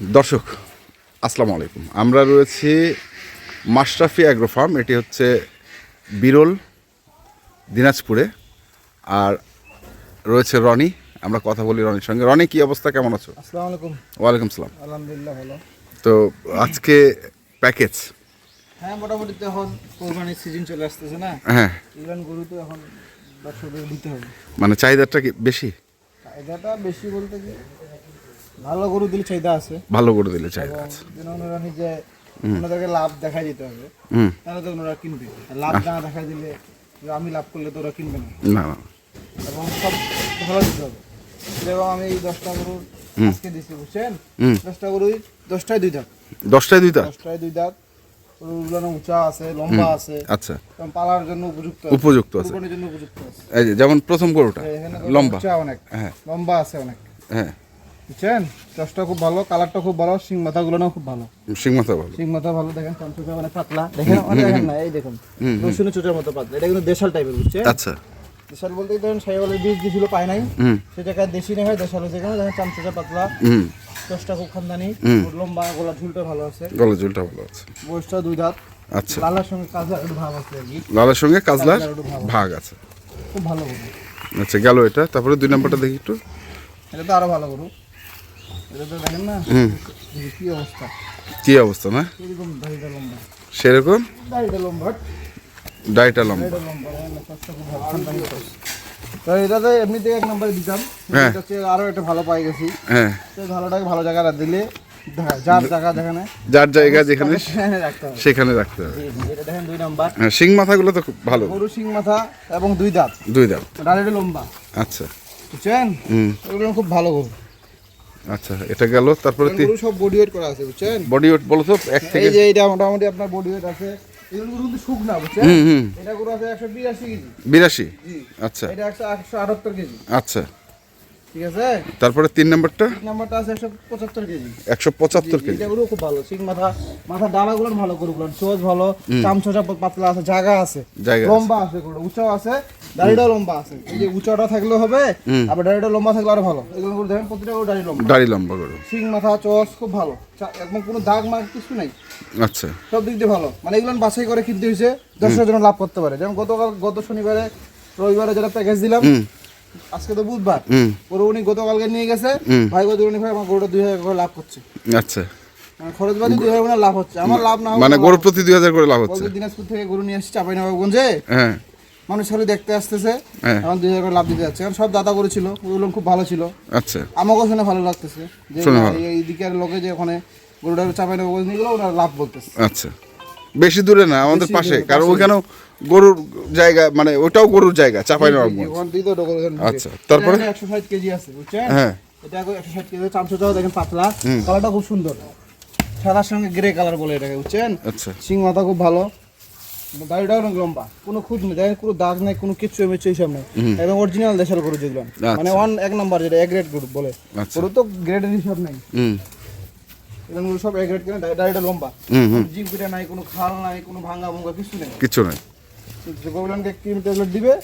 দর্শক আসসালামু আলাইকুম। আমরা রয়েছি মাশরাফি অ্যাগ্রো ফার্ম এটি হচ্ছে বিরল দিনাজপুরে। আর রয়েছে রনি আমরা কথা বলি রনির সঙ্গে। রনি কি অবস্থা? কেমন আছো? আসসালামু আলাইকুম। ওয়ালাইকুম সালাম। আলহামদুলিল্লাহ ভালো। তো আজকে প্যাকেজ? হ্যাঁ মোটামুটি তো এখন কোরবানির সিজন চলে আসতেছে না? হ্যাঁ। ইরান গরু তো এখন দিতে হবে। মানে চাহিদাটা কি বেশি? চাহিদাটা বেশি বলতে কি? ভালো গরু দিলে চাহিদা আছে। ভালো করে দিলে চাহিদা আছে। যেন ওনারা নিজে ওনাদেরকে লাভ দেখাই দিতে হবে। তাহলে তো ওনারা কিনবে। লাভ না দেখাই দিলে আমি লাভ করলে তো ওরা কিনবে না। না এবং সব ভালো দিতে হবে। এবং আমি এই দশটা গরু আজকে দিচ্ছি বুঝছেন। দশটা গরুই দশটায় দুই দাঁত। দশটায় দশটায় দুই দাঁত। আছে লম্বা আছে। আচ্ছা। পালার জন্য উপযুক্ত উপযুক্ত আছে। কুরবানির জন্য উপযুক্ত আছে। এই যে যেমন প্রথম গরুটা এখানে লম্বা। অনেক। হ্যাঁ। লম্বা আছে অনেক। হ্যাঁ। বুঝছেন? চশটা খুব ভালো কালারটা খুব ভালো সিং মাথাগুলো না খুব ভালো। সিং মাথা ভালো। সিং মাথা ভালো দেখেন চামচুটা অনেক পাতলা। দেখেন অনেক দেখেন না এই দেখুন। রসুনের চুটের মতো পাতলা। এটা কিন্তু দেশাল টাইপের বুঝছেন? আচ্ছা। দেশাল বলতে ধরেন সাইওয়ালের বীজ দিয়েছিল পায় নাই। সে জায়গায় দেশি নেই হয় দেশাল কেন দেখেন চামচুটা পাতলা। হুম। চশটা খুব খানদানি। লম্বা গোলা ঝুলটা ভালো আছে। গলা ঝুলটা ভালো আছে। বয়সটা দুই দাঁত। আচ্ছা। লালার সঙ্গে কাজা একটু ভাব আছে লালের সঙ্গে কাজলার কাজলার ভাগ আছে। খুব ভালো আচ্ছা গেল এটা। তারপরে দুই নাম্বারটা দেখি একটু। এটা তো আরও ভালো গরু। দেখেন কি অবস্থা? না? সেরকম? ডাইটা লম্বা চশ। তো। এমনিতে এক নম্বরে দিতাম। হ্যাঁ। আরও একটা ভালো পাই গেছি। হ্যাঁ। ভালোটাকে ভালো দিলে যার জায়গা যেখানে সেখানে রাখতে হবে। হ্যাঁ শিং মাথাগুলো তো খুব ভালো। গরু সিং মাথা এবং দুই দাঁত। দুই দাঁত। লম্বা। আচ্ছা। বুঝছেন? হুম। এগুলো খুব ভালো গরু। আচ্ছা এটা গেল তারপরে সব বডি ওয়েট করা আছে বুঝছেন? বডি ওয়েট বলো তো এক থেকে এই যে এটা মোটামুটি আপনার বডি ওয়েট আছে এগুলো কিন্তু শুকনা বুঝছেন? হুম হুম। এটা গরু আছে একশো বিরাশি কেজি। বিরাশি? জি। আচ্ছা। এটা একশো একশো আটাত্তর কেজি। আচ্ছা। ঠিক আছে? তারপরে তিন নাম্বারটা? নাম্বারটা আছে একশো পঁচাত্তর কেজি। একশো পঁচাত্তর কেজি। এটা খুব ভালো। সিং মাথা মাথা ডালাগুলো ভালো গরুগুলো চোজ ভালো। চামচা পাতলা আছে জায়গা আছে। লম্বা আছে গরু উঁচাও আছে লম্বা আছে। এই যে উঁচাটা থাকলে হবে আবার দাড়িটা লম্বা থাকলে আরও ভালো। এগুলো গরু দেখেন প্রতিটা গরু দাড়ি লম্বা। দাড়ি লম্বা সিং মাথা চোজ খুব ভালো। একদম কোনো দাগ মাগ কিছু নাই। আচ্ছা। সব দিক দিয়ে ভালো। মানে এগুলো বাছাই করে কিনতে হয়েছে দর্শকের জন্য লাভ করতে পারে। যেমন গতকাল গত শনিবারে রবিবারে যেটা প্যাকেজ দিলাম আজকে তো বুধবার। গরু উনি গতকালকে নিয়ে গেছে। ভাই গো উনি ভাই আমার গরুটা দুই হাজার করে লাভ করছে। আচ্ছা। মানে খরচ বাদে দুই হাজার করে লাভ হচ্ছে। আমার লাভ না মানে গরু প্রতি দুই হাজার করে লাভ হচ্ছে। দিনাজপুর থেকে গরু নিয়ে আসছি হ্যাঁ। মানুষ দেখতে আসতেছে। হ্যাঁ। এখন দুই হাজার করে লাভ দিতে যাচ্ছে। কারণ সব দাদা করেছিল ওগুলো খুব ভালো ছিল। আচ্ছা। আমাকেও শুনে ভালো লাগতেছে। যে না, ভালো। লোকে যে ওখানে গরুটা চাপাই নবাবগঞ্জ নিয়ে গেলো ওরা লাভ বলতেছে। আচ্ছা। বেশি দূরে না আমাদের পাশে। কারণ। ওইখানেও গরুর জায়গা মানে ওটাও গরুর জায়গা চাপাই। আচ্ছা, তারপরে? একশো ষাট কেজি আছে বুঝছেন? হ্যাঁ। এটা একশো ষাট কেজি চামচাটাও দেখেন পাতলা। কালারটা খুব সুন্দর। সাদার সঙ্গে গ্রে কালার বলে এটাকে বুঝছেন? আচ্ছা। সিং মাথা খুব ভালো। অনেক লম্বা। কোনো নেই দেখেন কোনো দাগ নাই কোনো কিচ্ছু এইসব নেই। এবং অরিজিনাল দেশের গরু যেগুলো। মানে ওয়ান এক নাম্বার যেটা এ গ্রেড গরু বলে। আচ্ছা। গরু তো গ্রেডের হিসাব নাই। এগুলো সব এ গ্রেড কিনে দাড়িটা লম্বা। পিঠা নাই কোনো খাল নাই কোনো ভাঙ্গা ভঙ্গা কিছু নেই। কিছু নাই। গরুগুলোকে ক্রিম ট্যাবলেট দিবে?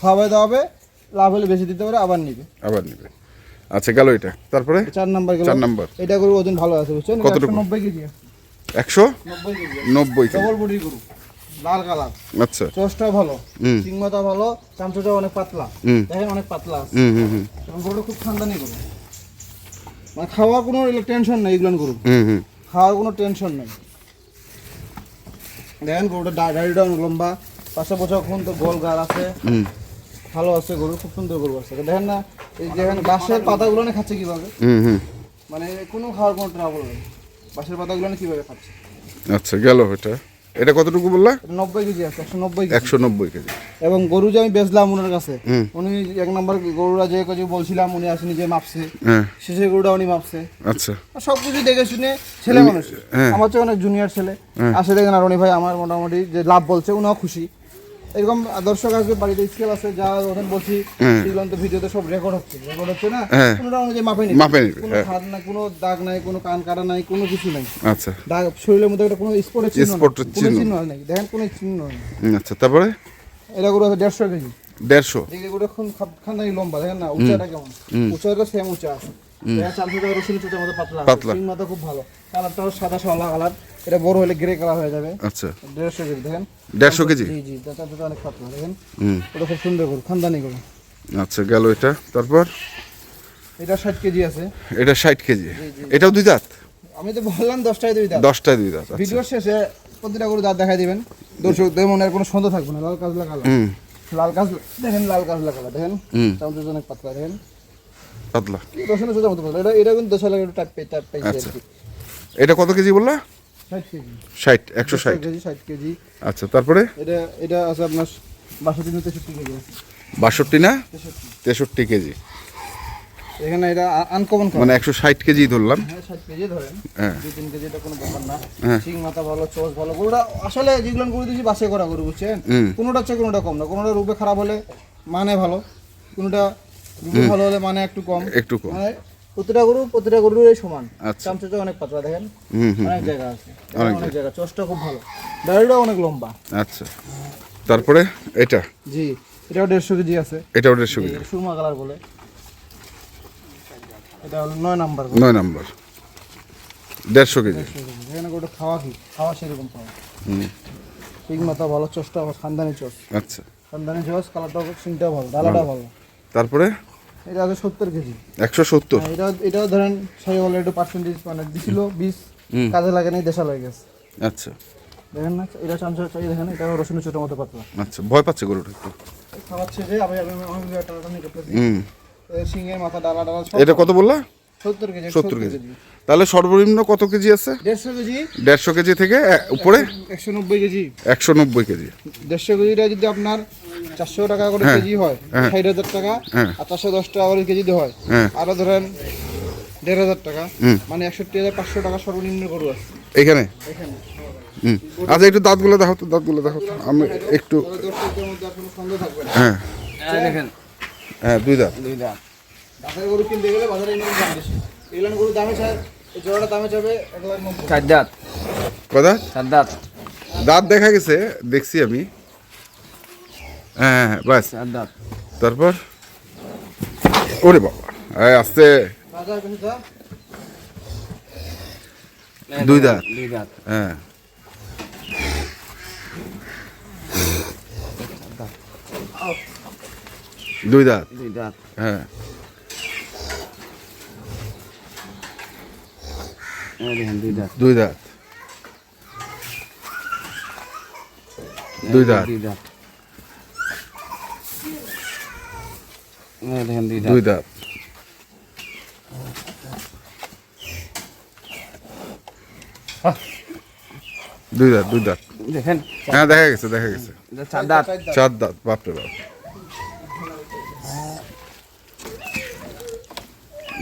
খাওয়াবে দাওয়াবে লাভ হলে বেশি দিতে পারে আবার নিবে। আবার নিবে। আচ্ছা গেল এটা। তারপরে? চার নাম্বার গেল। চার নাম্বার। এটা গরু ওজন ভালো আছে বুঝছেন? কতটুকু? কেজি। কেজি। ডবল বডি গরু। লাল কালার। আচ্ছা। চোষটাও ভালো। সিংমাটা ভালো। চামচটাও অনেক পাতলা। দেখেন অনেক পাতলা আছে। হুম হুম গরুটা খুব খানদানি গরু। মানে খাওয়া কোনো টেনশন নেই এগুলো গরু। হুম হুম। খাওয়ার কোনো টেনশন নেই। দেখেন গরুটা গাড়িটা অনেক লম্বা। পাশে বছর এখন তো গোল গাল আছে। ভালো আছে গরু খুব সুন্দর গরু আছে। দেখেন না এই দেখেন বাঁশের পাতাগুলো না খাচ্ছে কীভাবে? মানে কোনো খাওয়ার কোনো ট্রাবল নেই। বাঁশের পাতাগুলো না কীভাবে খাচ্ছে? আচ্ছা গেল এটা। এটা কতটুকু বললা? নব্বই কেজি আছে একশো নব্বই একশো নব্বই কেজি। এবং গরু যে আমি বেচলাম ওনার কাছে উনি এক নম্বর গরুরা যে কাজে বলছিলাম উনি আসেনি যে মাপছে। হ্যাঁ। শেষে গরুটা উনি মাপছে। আচ্ছা। সব কিছু দেখে শুনে ছেলে মানুষ। হ্যাঁ। আমার চেয়ে অনেক জুনিয়র ছেলে। আসে দেখেন আর উনি ভাই আমার মোটামুটি যে লাভ বলছে উনিও খুশি। এরকম দর্শক আসবে বাড়িতে স্কেল আছে যা ওখানে বলছি হ্যাঁ। এগুলো তো ভিডিওতে সব রেকর্ড হচ্ছে। রেকর্ড হচ্ছে না? হ্যাঁ। ওনারা অনুযায়ী মাপে নিবে। মাপে নিবে, কোনো হ্যাঁ। খাদ নাই কোনো দাগ নাই কোনো কান কাটা নাই কোনো কিছু নাই। আচ্ছা। দাগ শরীরের মধ্যে একটা কোনো স্পটের চিহ্ন নাই, স্পটের। চিহ্ন নেই। দেখেন কোনো চিহ্ন নেই। আচ্ছা তারপরে? এটা গরু আছে দেড়শো কেজি। দেড়শো? গরু এখন খানদানি লম্বা দেখেন না? উঁচাটা কেমন? উঁচাটা সেম উঁচা আছে পাতলা। মাথা খুব ভালো। কালারটাও সাদা কালার। এটা বড় হলে গ্রে কালার হয়ে যাবে। আচ্ছা। দেড়শো কেজি দেখেন? দেড়শো কেজি? জি জি চামচটা অনেক পাতলা দেখেন? ওটা খুব সুন্দর খানদানি আচ্ছা গেল এটা। তারপর? এটা ষাট কেজি আছে। এটা ষাট কেজি। এটাও দুই দাঁত? আমি তো বললাম দশটায় দুই দাম দশটায় দুই দাঁত আচ্ছা। ভিডিওর শেষে প্রতিটা করে দাঁত দেখাই দিবেন। দর্শকদের মনে আর কোনো সন্দেহ থাকবে না লাল কাজলা কালার। লাল কাজলা দেখেন লাল কাজলা কালার দেখেন। হুম। চামচটা অনেক পাতলা দেখেন। পাতলা। রসুনের সোজা মতো পাতলা। এটা এটা কিন্তু দশ হাজার টাইপ পেয়ে টাইপ পাইছে আচ্ছা। এটা কত কেজি বললা? ষাট কেজি। একশো ষাট। কেজি ষাট কেজি। আচ্ছা তারপরে? এটা এটা আছে আপনার বাষট্টি তেষট্টি কেজি বাষট্টি না? তেষট্টি কেজি। এখানে এটা আনকমন মানে একশো ষাট কেজি ধরলাম। হ্যাঁ ষাট কেজি ধরেন। হ্যাঁ। দুই তিন কেজি এটা কোনো ব্যাপার না। হ্যাঁ। শিং মাথা ভালো চোষ ভালো। গরুটা আসলে যেগুলো গরু দিয়েছি বাসে করা গরু বুঝছেন। কোনোটা হচ্ছে কোনোটা কম না। কোনোটা রূপে খারাপ হলে মানে ভালো। কোনোটা রূপে ভালো হলে মানে একটু কম। একটু কম। মানে প্রতিটা গরু প্রতিটা গরুর সমান। আচ্ছা। অনেক পাতলা দেখেন? অনেক জায়গা আছে। অনেক জায়গা। চোষটা খুব ভালো। দাড়িটাও অনেক লম্বা। আচ্ছা। তারপরে এটা? জি। এটাও দেড়শো কেজি আছে। এটাও দেড়শো কেজি। সুরমা কালার বলে। এটা হলো নয় নাম্বার নয় নাম্বার। দেড়শো কেজি। এখানে গোটা খাওয়া কি? খাওয়া সেরকম হুম। ঠিক মাথা ভালো চোষটা ভালো খানদানি চোষ। আচ্ছা। খানদানি চোষ কালারটাও সিংটাও ভালো ডালাটাও ভালো। তারপরে? এটা আছে সত্তর কেজি। একশো সত্তর। হ্যাঁ, এটা এটাও ধরেন সাই বলে একটু পার্সেন্টেজ মানে দিছিল বিশ কাজে লাগে নাই দেশা লাগে গেছে। আচ্ছা। দেখেন না এটা চামচা চাই দেখেন এটা রসুনের ছোটো মতো পাতলা। আচ্ছা ভয় পাচ্ছে গরুটা একটু। খাওয়াচ্ছে যে আমি আমি আমি টানাটানি করতেছি হুম। সিংহের মাথা ডালা ডালা এটা কত বললা? সত্তর কেজি সত্তর কেজি। তাহলে সর্বনিম্ন কত কেজি আছে? দেড়শো কেজি। দেড়শো কেজি থেকে উপরে? একশো নব্বই কেজি। একশো নব্বই কেজি। দেড়শো কেজিটা যদি আপনার চারশো টাকা করে হ্যাঁ, কেজি হয় হ্যাঁ। ষাট হাজার টাকা হ্যাঁ। আর চারশো দশ টাকা করে কেজি দিয়ে হয় আরও ধরেন দেড় হাজার টাকা মানে একষট্টি হাজার পাঁচশো টাকা সর্বনিম্ন গরু আছে। এখানে? এখানে। আচ্ছা একটু দাঁতগুলো দেখো তো দাঁতগুলো দেখো আমি একটু হ্যাঁ দেখেন। হ্যাঁ দুই দাঁত। দুই দাম দাঁতের গরু কিনতে গেলে বাজারে এগুলোর দাম বেশি। এগুলো গরু দামে এই জোড়াটা দামে যাবে এক লাখ নব্বই চার দাঁত। কথা চার দাঁত। দাঁত দেখা গেছে দেখছি আমি। হ্যাঁ হ্যাঁ, হ্যাঁ বাস। চার দাঁত। তারপর? ওরে বাবা এই আস্তে দুই দাঁত। দুই দাঁত। হ্যাঁ। দুই দাঁত? দুই দাঁত। হ্যাঁ। দুই দাঁত। দুই দাঁত? দুই দাঁত? দুই দাঁত। দুই দাঁত। দুই দাঁত দুই দাঁত। দেখেন হ্যাঁ দেখা গেছে দেখা গেছে। চার দাঁত। চার দাঁত বাপরে বাপ।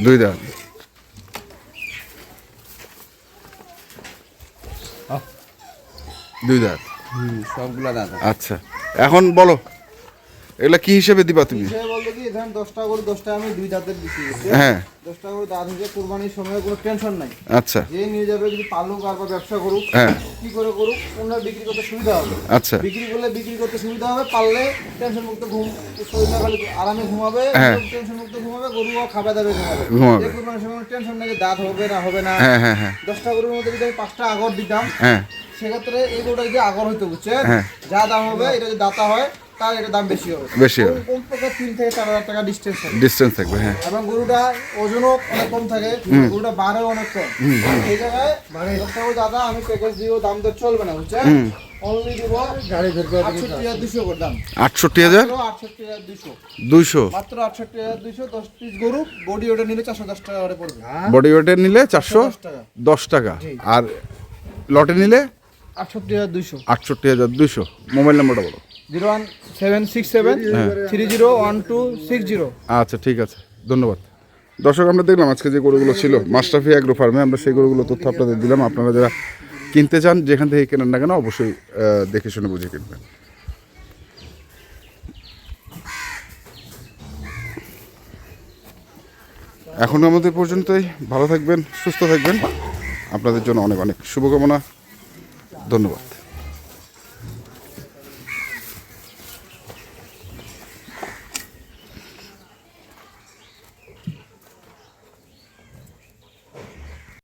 দুই দাঁত। দুই দাঁত। হুম, সবগুলা দাঁত আচ্ছা এখন বলো। এগুলা কি হিসেবে দিবা তুমি? বলতো কি দশটা আমি দুই দাঁতের দিচ্ছি হ্যাঁ। দাঁত কোরবানির সময় কোনো টেনশন নাই। আচ্ছা। যে নিয়ে যাবে যদি পালুক আর বা ব্যবসা করুক হ্যাঁ। কি করে করুক ওনার বিক্রি করতে সুবিধা হবে। আচ্ছা। বিক্রি করলে বিক্রি করতে সুবিধা হবে পারলে টেনশন মুক্ত ঘুম শরীর খালি আরামে ঘুমাবে হ্যাঁ। টেনশন মুক্ত ঘুমাবে গরুও খাবে দাবে ঘুমাবে। ঘুমাবে। এই কোরবানির সময় টেনশন নেই যে দাঁত হবে না হবে না। হ্যাঁ হ্যাঁ হ্যাঁ। মধ্যে যদি আমি পাঁচটা আগর দিতাম হ্যাঁ। সেক্ষেত্রে এই গরুটা যদি আগর হইতো বুঝছেন? হ্যাঁ। যা দাম হবে এটা যদি দাতা হয় তার এটা দাম বেশি হবে। বেশি হবে। কম- কম পক্ষে তিন থেকে চার হাজার টাকা ডিস্টেন্স থাকে। ডিস্টেন্স থাকবে হ্যাঁ। এবং গরুটা ওজনও অনেক কম থাকে গরুটা বাড়েও অনেক কম। সেই জায়গায় গরু দাদা আমি প্যাকেজ দিও দাম তো চলবে না বুঝছেন? অনলি দিব গাড়ি ধরবে আটষট্টি হাজার দুশো করে দাম। আটষট্টি হাজার? মাত্র আটষট্টি হাজার দুশো। দুইশো মাত্র আটষট্টি হাজার দুশো দশ পিস গরু বডি ওটা নিলে চারশো দশ টাকা করে পড়বে। বডি ওয়েটের নিলে চারশো দশ টাকা। দশ টাকা। আর লটে নিলে? আটষট্টি হাজার দুশো। আটষট্টি হাজার দুইশো মোবাইল নাম্বারটা বলো। Zero one seven six seven three zero one two six zero. আচ্ছা ঠিক আছে। ধন্যবাদ। দর্শক, আমরা দেখলাম আজকে যে গরুগুলো ছিল। মাস্টাফি অ্যাগ্রো ফার্মে আমরা সেই গরুগুলো তথ্য আপনাদের দিলাম। আপনারা যারা কিনতে চান, যেখান থেকে কেনেন না কেন, অবশ্যই দেখে শুনে বুঝে কিনবেন। এখন আমাদের পর্যন্তই। ভালো থাকবেন, সুস্থ থাকবেন। আপনাদের জন্য অনেক অনেক শুভকামনা। ধন্যবাদ।